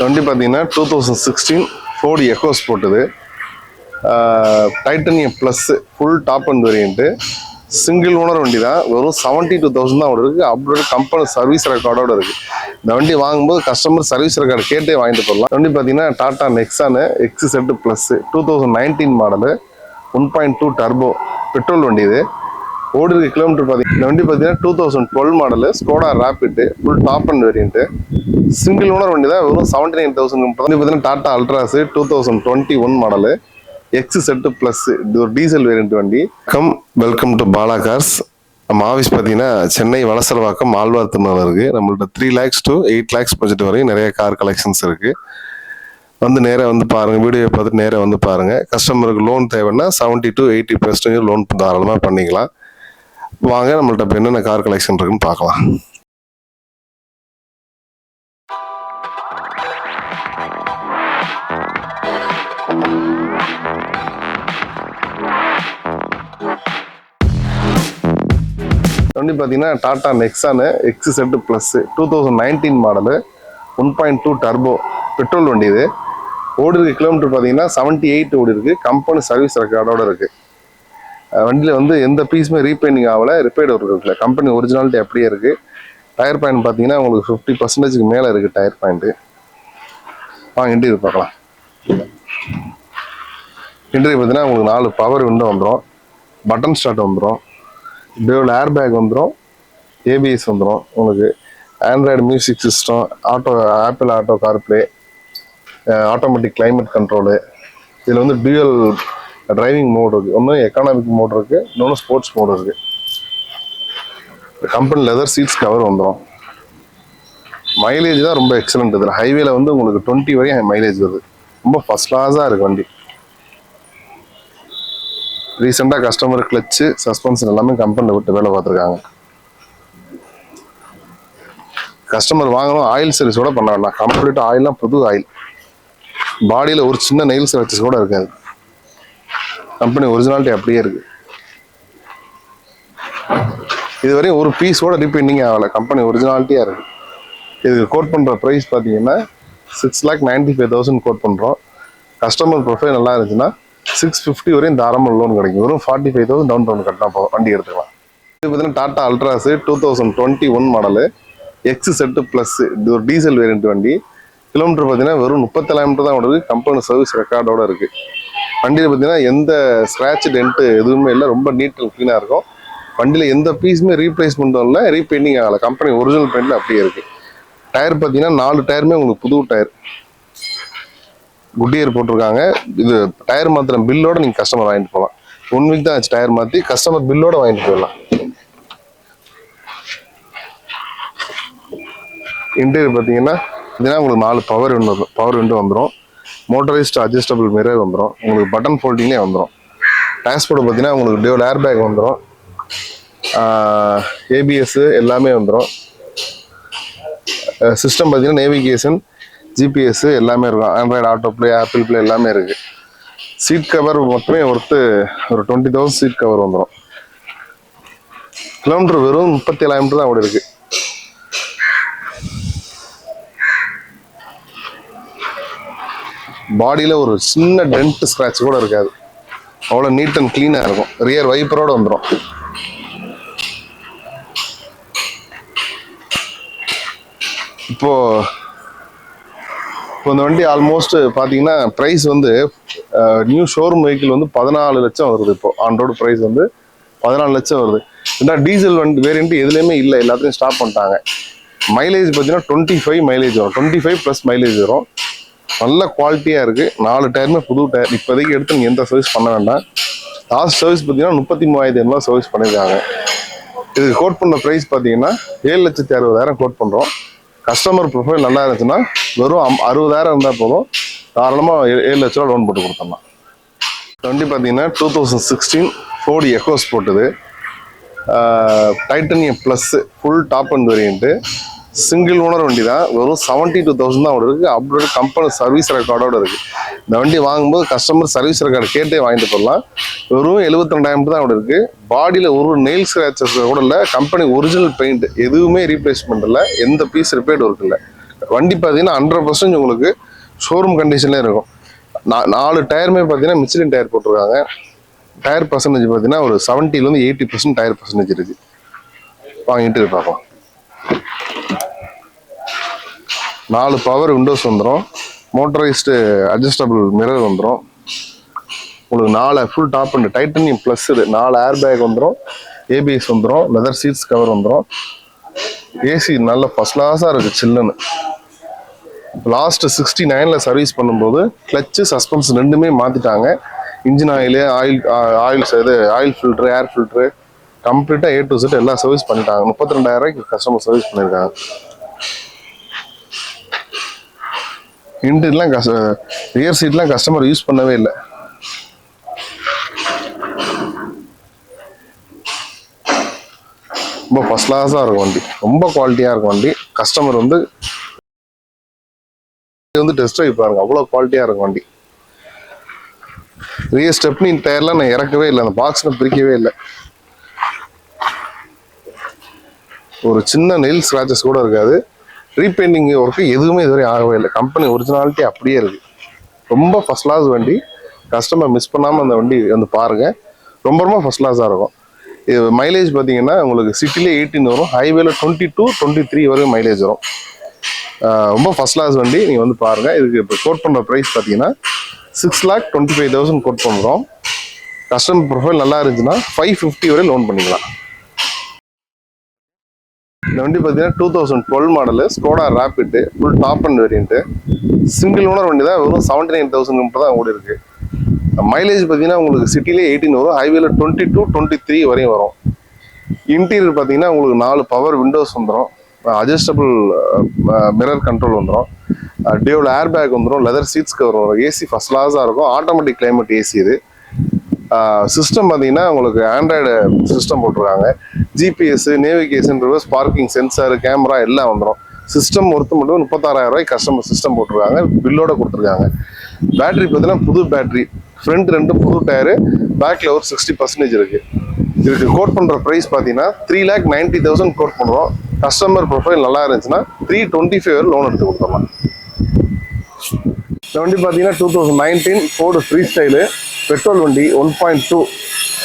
வண்டி பார்த்தீங்கன்னா two thousand sixteen Ford EcoSport. Titanium plus full top end variant single owner வண்டி தான் வெறும் செவன்ட்டி டூ தௌசண்ட் தான் ஓட இருக்குது அப்படியோட கம்பெனி சர்வீஸ் ரெக்கார்டோட இருக்குது இந்த வண்டி வாங்கும்போது கஸ்டமர் சர்வீஸ் ரெக்கார்டு கேட்டே வாங்கிட்டு போடலாம் வண்டி பார்த்தீங்கன்னா Tata Nexon X Z plus two thousand nineteen model one point two turbo petrol வண்டி இது. ஓடி இருக்க கிலோமீட்டர் பார்த்தீங்கன்னா வண்டி பார்த்தீங்கன்னா two thousand twelve model Skoda Rapid full top end variant single owner வண்டி தான் வெறும் செவன்ட்டி நைன் தௌசண்ட் வந்து பார்த்தீங்கன்னா Tata Altroz two thousand twenty one model X Z plus இது ஒரு டீசல் வேரியன்ட் வண்டி. Come welcome to Bala cars நம்ம office பார்த்தீங்கன்னா சென்னை வளசரவாக்கம் ஆழ்வார் திருநாள் இருக்குது நம்மள்ட்ட three lakhs to eight lakhs budget வரையும் நிறைய கார் கலெக்ஷன்ஸ் இருக்குது வந்து நேராக வந்து பாருங்கள் வீடியோ பார்த்துட்டு நேராக வந்து பாருங்கள் கஸ்டமருக்கு லோன் தேவைன்னா seventy to eighty percentage loan தாராளமாக பண்ணிக்கலாம். வாங்க நம்மள்ட்ட இப்போ என்னென்ன கார் கலெக்ஷன் இருக்குன்னு பார்க்கலாம். வண்டி பார்த்தீங்கன்னா Tata Nexon X Z plus two thousand nineteen model one point two turbo petrol வண்டி இது. ஓடி இருக்க கிலோமீட்டர் பார்த்தீங்கன்னா செவன்ட்டி எயிட் ஓடி இருக்கு. கம்பெனி சர்வீஸ் ரெக்கார்டோட இருக்குது வண்டியில் வந்து எந்த பீஸுமே ரீபெயிண்டிங் ஆகலை. ரிப்பேர்ட் ஒர்க் இருக்குல்ல. கம்பெனி ஒரிஜினாலிட்டி அப்படியே இருக்குது டயர் பாயிண்ட் பார்த்தீங்கன்னா உங்களுக்கு ஃபிஃப்டி பர்சன்டேஜ்க்கு மேலே இருக்குது டயர் பாயிண்ட்டு வாங்க இன்டீரியர் பார்க்கலாம். இன்டீரியர் பார்த்தீங்கன்னா உங்களுக்கு நாலு பவர் விண்டோ வந்துடும் பட்டன் ஸ்டார்ட் வந்துடும் டியூவல் ஏர் பேக் வந்துடும் ஏபிஎஸ் வந்துடும் உங்களுக்கு Android music system auto Apple auto CarPlay automatic climate control இதில் வந்து டியூவல் டிரைவிங் மோட் இருக்குது ஒன்று எக்கானாமிக் மோட் இருக்குது இன்னொன்று ஸ்போர்ட்ஸ் மோட் இருக்குது கம்பெனி லெதர் சீட்ஸ் கவர் வந்துடும் மைலேஜ் தான் ரொம்ப எக்ஸலண்ட் இதில். ஹைவேல வந்து உங்களுக்கு டுவெண்ட்டி வரையும் மைலேஜ் வருது. ரொம்ப ஃபஸ்ட் கிளாஸாக இருக்குது வண்டி. ரீசெண்டாக கஸ்டமர் கிளச்சு சஸ்பென்ஷன் எல்லாமே கம்பெனியில் விட்டு வேலை பார்த்துருக்காங்க. கஸ்டமர் வாங்கணும் ஆயில் சர்வீஸோட பண்ண வேண்டாம். கம்ப்ளீட் ஆயில்லாம் புது ஆயில் பாடியில் ஒரு சின்ன நெயில் சர்வீஸ் கூட இருக்காது. கம்பெனி ஒரிஜினாலிட்டி அப்படியே இருக்கு. இதுவரையும் ஒரு பீஸோட ரீபெண்டிங் ரீபெயிண்டிங் ஆகலை. கம்பெனி ஒரிஜினாலிட்டியாக இருக்கு. இதுக்கு கோட் பண்ணுற ப்ரைஸ் பார்த்தீங்கன்னா six lakh ninety five thousand quote பண்ணுறோம் கஸ்டமர் ப்ரொஃபைல் நல்லா இருந்துச்சுன்னா சிக்ஸ் ஃபிஃப்டி வரையும் தாராளமாக லோன் கிடைக்கும். வெறும் forty five thousand down down கட்டினா போதும் வண்டி எடுத்துக்கலாம். இது பார்த்தீங்கன்னா Tata Altroz two thousand twenty one model X Z plus இது ஒரு டீசல் வேரியண்ட் வண்டி. கிலோமீட்டர் பார்த்தீங்கன்னா வெறும் முப்பத்தேழாயிரம் தான் ஓடுது. கம்பெனி சர்வீஸ் ரெக்கார்டோட இருக்குது வண்டியில் பார்த்தீங்கன்னா எந்த ஸ்க்ராட்ச் டென்ட்டு எதுவுமே இல்லை. ரொம்ப நீட் அண்ட் க்ளீனாக இருக்கும். வண்டியில் எந்த பீஸுமே ரீப்ளேஸ்மெண்ட்டும் இல்லை. ரீபெயிண்டிங் ஆகலை. கம்பெனி ஒரிஜினல் பெயிண்டில் அப்படியே இருக்குது டயர் பார்த்தீங்கன்னா நாலு டயருமே உங்களுக்கு புது டயர் குட்டியர் போட்டிருக்காங்க. இது டயர் மாத்திரம் பில்லோட நீங்கள் கஸ்டமர் வாங்கிட்டு போகலாம். ஒன் வீக் தான் ஆச்சு டயர் மாற்றி கஸ்டமர் பில்லோட வாங்கிட்டு போயிடலாம். இன்டீரியர் பார்த்தீங்கன்னா இதுனா உங்களுக்கு நாலு பவர் விண்டோ பவர் விண்டோ வந்துடும் மோட்டரைஸ்ட் அட்ஜஸ்டபிள் மிரர் வந்துடும் உங்களுக்கு பட்டன் ஃபோல்டிங்லேயே வந்துடும் டிரான்ஸ்போர்ட் பார்த்தீங்கன்னா உங்களுக்கு டியூவல் ஏர் பேக் வந்துடும் ஏபிஎஸ் எல்லாமே வந்துடும் சிஸ்டம் பார்த்தீங்கன்னா நேவிகேஷன் ஜிபிஎஸ் எல்லாமே இருக்கும். Android auto play Apple play எல்லாமே இருக்குது சீட் கவர் மட்டுமே ஒருத்து ஒரு டுவெண்ட்டி தௌசண்ட் சீட் கவர் வந்துடும் கிலோமீட்டர் வெறும் முப்பத்தி ஏழாயிரம் தான் ஓடி இருக்குது பாடியில் ஒரு சின்ன டென்ட் ஸ்க்ராட்ச் கூட இருக்காது. அவ்வளோ நீட் அண்ட் க்ளீனாக இருக்கும். ரியர் வைப்பரோட வந்துடும் இப்போது இப்போ இந்த வண்டி ஆல்மோஸ்ட் பார்த்தீங்கன்னா ப்ரைஸ் வந்து நியூ ஷோரூம் வெஹிக்கிள் வந்து பதினாலு லட்சம் வருது இப்போ. ஆன் ரோடு ப்ரைஸ் வந்து பதினாலு லட்சம் வருது. ஏன்னா டீசல் வண்டி வேரியன்ட்டு எதுலேயுமே இல்லை. எல்லாத்தையும் ஸ்டாப் பண்ணிட்டாங்க. மைலேஜ் பார்த்தீங்கன்னா டுவெண்ட்டி ஃபைவ் மைலேஜ் வரும். டுவெண்ட்டி ஃபைவ் ப்ளஸ் மைலேஜ் வரும். நல்ல குவாலிட்டியாக இருக்குது நாலு டயருமே புது டயர் இப்போதைக்கு எடுத்து நீங்கள் எந்த சர்வீஸ் பண்ண வேண்டாம். லாஸ்ட் சர்வீஸ் பார்த்தீங்கன்னா முப்பத்தி மூவாயிரத்தி ஐநூறுவா சர்வீஸ் பண்ணியிருக்காங்க. இதுக்கு கோட் பண்ண ப்ரைஸ் பார்த்தீங்கன்னா ஏழு லட்சத்தி அறுபதாயிரம் கோட் பண்ணுறோம் கஸ்டமர் ப்ரொஃபைல் நல்லா இருந்துச்சுன்னா வெறும் அம் அறுபதாயிரம் இருந்தால் போதும். தாராளமாக ஏ- ஏழு லட்ச ரூபா லோன் போட்டு கொடுத்துடலாம். வண்டி பார்த்தீங்கன்னா two thousand sixteen Ford EcoSport. Titanium plus full top end variant single owner வண்டி தான் வெறும் செவன்ட்டி டூ தௌசண்ட் தான் இருக்கு அப்டேட் கம்பெனி சர்வீஸ் ரெக்கார்டோட இருக்கு இந்த வண்டி வாங்கும்போது கஸ்டமர் சர்வீஸ் ரெக்கார்டு கேட்டே வாங்கிட்டு போடலாம் வெறும் எழுபத்தி ரெண்டாயிரம் தான் അവിടെ இருக்கு பாடியில் ஒரு நெயில் ஸ்க்ராச்சஸ் கூட இல்லை கம்பெனி ஒரிஜினல் பெயிண்ட் எதுவுமே ரீப்ளேஸ்மெண்ட் இல்லை எந்த பீஸ் ரிப்பேர்ட் ஒர்க் இல்லை வண்டி பார்த்தீங்கன்னா ஹண்ட்ரட் பர்சன்ட் உங்களுக்கு ஷோரூம் கண்டிஷன்லேயே இருக்கும் நா- நாலு டயருமே பார்த்தீங்கன்னா மிச்சிலின் டயர் போட்டிருக்காங்க டயர் பர்சன்டேஜ் பார்த்தீங்கன்னா ஒரு 70 ல இருந்து எயிட்டி பர்சன்ட் டயர் பர்சன்டேஜ் இருக்கு வாங்கிட்டு பார்ப்போம் நாலு பவர் விண்டோஸ் வந்துடும் மோட்டரைஸ்டு அட்ஜஸ்டபிள் மிரர் வந்துடும் உங்களுக்கு நாலு full top end titanium plus இது. நாலு ஏர் பேக் வந்துடும் ஏபிஎஸ் வந்துடும் லெதர் சீட்ஸ் கவர் வந்துடும் ஏசி நல்ல ஃபஸ்ட் கிளாஸாக இருக்குது சில்லுன்னு. லாஸ்ட் சிக்ஸ்டி நைனில் சர்வீஸ் பண்ணும்போது கிளச்சு சஸ்பென்ஸ் ரெண்டுமே மாற்றிட்டாங்க இன்ஜின் ஆயிலு ஆயில் ஆயில் இது ஆயில் ஃபில்ட்ரு ஏர் ஃபில்ட்ரு கம்ப்ளீட்டாக ஏ டு செட் எல்லாம் சர்வீஸ் பண்ணிட்டாங்க. முப்பத்தி ரெண்டாயிரம் ரூபாய்க்கு கஸ்டமர் சர்வீஸ் பண்ணியிருக்காங்க இன்டர்லாம் கஸ்ட ரியர் சீட்லாம் கஸ்டமர் யூஸ் பண்ணவே இல்லை. ரொம்ப ஃபர்ஸ்ட் கிளாஸாக இருக்கும் வண்டி. ரொம்ப குவாலிட்டியாக இருக்கும் வண்டி. கஸ்டமர் வந்து வந்து டெஸ்ட் ட்ரைவ் பாருங்க. அவ்வளோ குவாலிட்டியாக இருக்கும் வண்டி. ரியர் ஸ்டெப்னி டயர்லாம் நான் இறக்கவே இல்லை. அந்த பாக்ஸ் பிரிக்கவே இல்லை. ஒரு சின்ன நெயில் ஸ்க்ராச்சஸ் கூட இருக்காது. ரீபெயிண்டிங் ஒர்க்கு எதுவுமே இதுவரை ஆகவே இல்லை. கம்பெனி ஒரிஜினாலிட்டி அப்படியே இருக்கு. ரொம்ப ஃபர்ஸ்ட் கிளாஸ் வண்டி. கஸ்டமர் மிஸ் பண்ணாமல் அந்த வண்டி வந்து பாருங்க. ரொம்ப ரொம்ப ஃபர்ஸ்ட் கிளாஸாக இருக்கும். இது மைலேஜ் பார்த்தீங்கன்னா உங்களுக்கு சிட்டிலே எயிட்டின் வரும். ஹைவேல டுவெண்ட்டி டூ டுவெண்ட்டி த்ரீ வரையும் மைலேஜ் வரும். ரொம்ப ஃபர்ஸ்ட் கிளாஸ் வண்டி. நீங்கள் வந்து பாருங்கள் இதுக்கு இப்போ கோட் பண்ணுற ப்ரைஸ் பார்த்தீங்கன்னா six lakh twenty five thousand quote பண்ணுறோம் கஸ்டமர் ப்ரொஃபைல் நல்லா இருந்துச்சுன்னா ஃபைவ் ஃபிஃப்டி வரை லோன் பண்ணிக்கலாம். இந்த வண்டி பார்த்தீங்கன்னா two thousand twelve model Skoda Rapid full top end variant single owner வண்டி தான் வெறும் செவன்டி நைன் தௌசண்ட் மட்டும் தான் ஓடி இருக்குது மைலேஜ் பார்த்தீங்கன்னா உங்களுக்கு சிட்டிலே எயிட்டீன் வரும் ஹைவேல டுவெண்ட்டி டூ டுவெண்ட்டி த்ரீ வரையும் வரும். இன்டீரியர் பார்த்தீங்கன்னா உங்களுக்கு நாலு பவர் விண்டோஸ் வந்துடும் அட்ஜஸ்டபிள் மிரர் கண்ட்ரோல் வந்துடும் டியூவல் ஏர் பேக் வந்துடும் லெதர் சீட்ஸ் கவர் வரும் ஏசி ஃபஸ்ட் கிளாஸாக இருக்கும். ஆட்டோமேட்டிக் கிளைமேட் ஏசி இது. சிஸ்டம் பார்த்தீங்கன்னா உங்களுக்கு ஆண்ட்ராய்டு சிஸ்டம் போட்டிருக்காங்க. GPS navigation reverse parking sensor camera எல்லாம் வந்துடும் சிஸ்டம் ஒருத்த மட்டும் முப்பத்தாறாயிரம் ரூபாய் கஸ்டமர் சிஸ்டம் போட்டிருக்காங்க. பில்லோட கொடுத்துருக்காங்க. பேட்டரி பார்த்தீங்கன்னா புது பேட்டரி ஃப்ரண்ட் ரெண்டு புது டயரு பேக்கில் ஒரு சிக்ஸ்டி பர்சன்டேஜ் இருக்கு. இதுக்கு கோட் பண்ணுற ப்ரைஸ் பார்த்தீங்கன்னா three lakh ninety thousand quote பண்ணுறோம். கஸ்டமர் ப்ரொஃபைல் நல்லா இருந்துச்சுன்னா த்ரீ டுவெண்ட்டி ஃபைவ் லோன் எடுத்து கொடுத்துடலாம். இந்த வண்டி பார்த்தீங்கன்னா two thousand nineteen Ford Freestyle petrol வண்டி ஒன் பாயிண்ட் டூ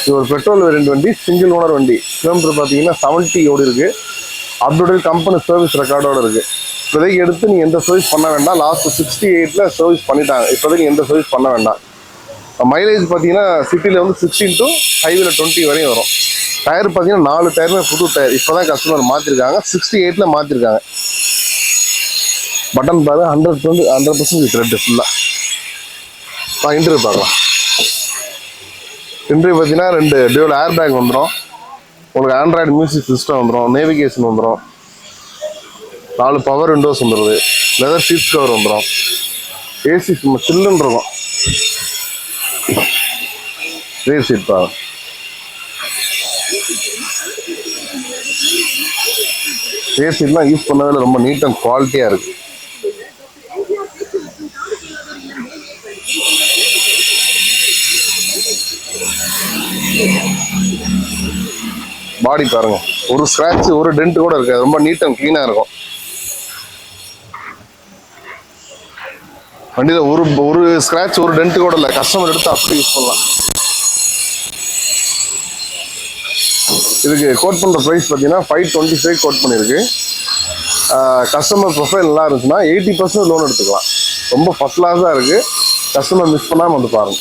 இது ஒரு பெட்ரோல் வேரியன்ட் வண்டி சிங்கிள் ஓனர் வண்டி. கிலோமீட்டர் பார்த்தீங்கன்னா செவன்ட்டி ஓடி இருக்குது அப்டேட் கம்பெனி சர்வீஸ் ரெக்கார்டோட இருக்குது இப்போதைக்கு எடுத்து நீங்கள் எந்த சர்வீஸ் பண்ண வேண்டாம். லாஸ்ட் சிக்ஸ்டி எயிட்டில் சர்வீஸ் பண்ணிட்டாங்க. இப்போதைக்கு எந்த சர்வீஸ் பண்ண வேண்டாம். மைலேஜ் பார்த்தீங்கன்னா சிட்டியில் வந்து சிக்ஸ்டீன் டு ஹைவேல டுவெண்ட்டி வரையும் வரும். டயர் பார்த்தீங்கன்னா நாலு டயருமே புது டயர் இப்போ தான் கஸ்டமர் மாற்றிருக்காங்க சிக்ஸ்டி எயிட்டில் மாற்றிருக்காங்க பட்டன் பாரு hundred twenty hundred percent thread ஃபுல்லாக நான் இன்டர்வியூ பார்க்கலாம். இன்டர்வியூ பார்த்தீங்கன்னா ரெண்டு டியூல் ஏர் பேக் வந்துடும் உங்களுக்கு ஆண்ட்ராய்டு மியூசிக் சிஸ்டம் வந்துடும் நேவிகேஷன் வந்துடும் நாலு பவர் விண்டோஸ் வந்துடுது லெதர் சீட்ஸ் கவர் வந்துடும் ஏசி சும்மா சில்லுன்னு இருக்கும். ரீர் சீட் பா ரீர் சீட்லாம் யூஸ் பண்ணதில் ரொம்ப நீட் அண்ட் குவாலிட்டியாக இருக்குது பாடி பாருங்க. ஒரு ஸ்க்ராட்ச் ஒரு டென்ட் கூட இருக்காது ரொம்ப நீட் அண்ட் க்ளீனாக இருக்கும். வண்டியில் ஒரு ஒரு ஸ்க்ராட்ச் ஒரு டென்ட் கூட இல்லை. கஸ்டமர் எடுத்து அப்படி யூஸ் பண்ணலாம். இதுக்கு கோட் பண்ணுற ப்ரைஸ் பார்த்தீங்கன்னா ஃபைவ் டுவெண்ட்டி ஃபைவ் கோட் பண்ணியிருக்கு கஸ்டமர் ப்ரொஃபைல் நல்லா இருந்துச்சுன்னா எயிட்டி பர்சன்ட் லோன் எடுத்துக்கலாம். ரொம்ப ஃபர்ஸ்ட் கிளாஸாக இருக்குது கஸ்டமர் மிஸ் பண்ணாமல் வந்து பாருங்க.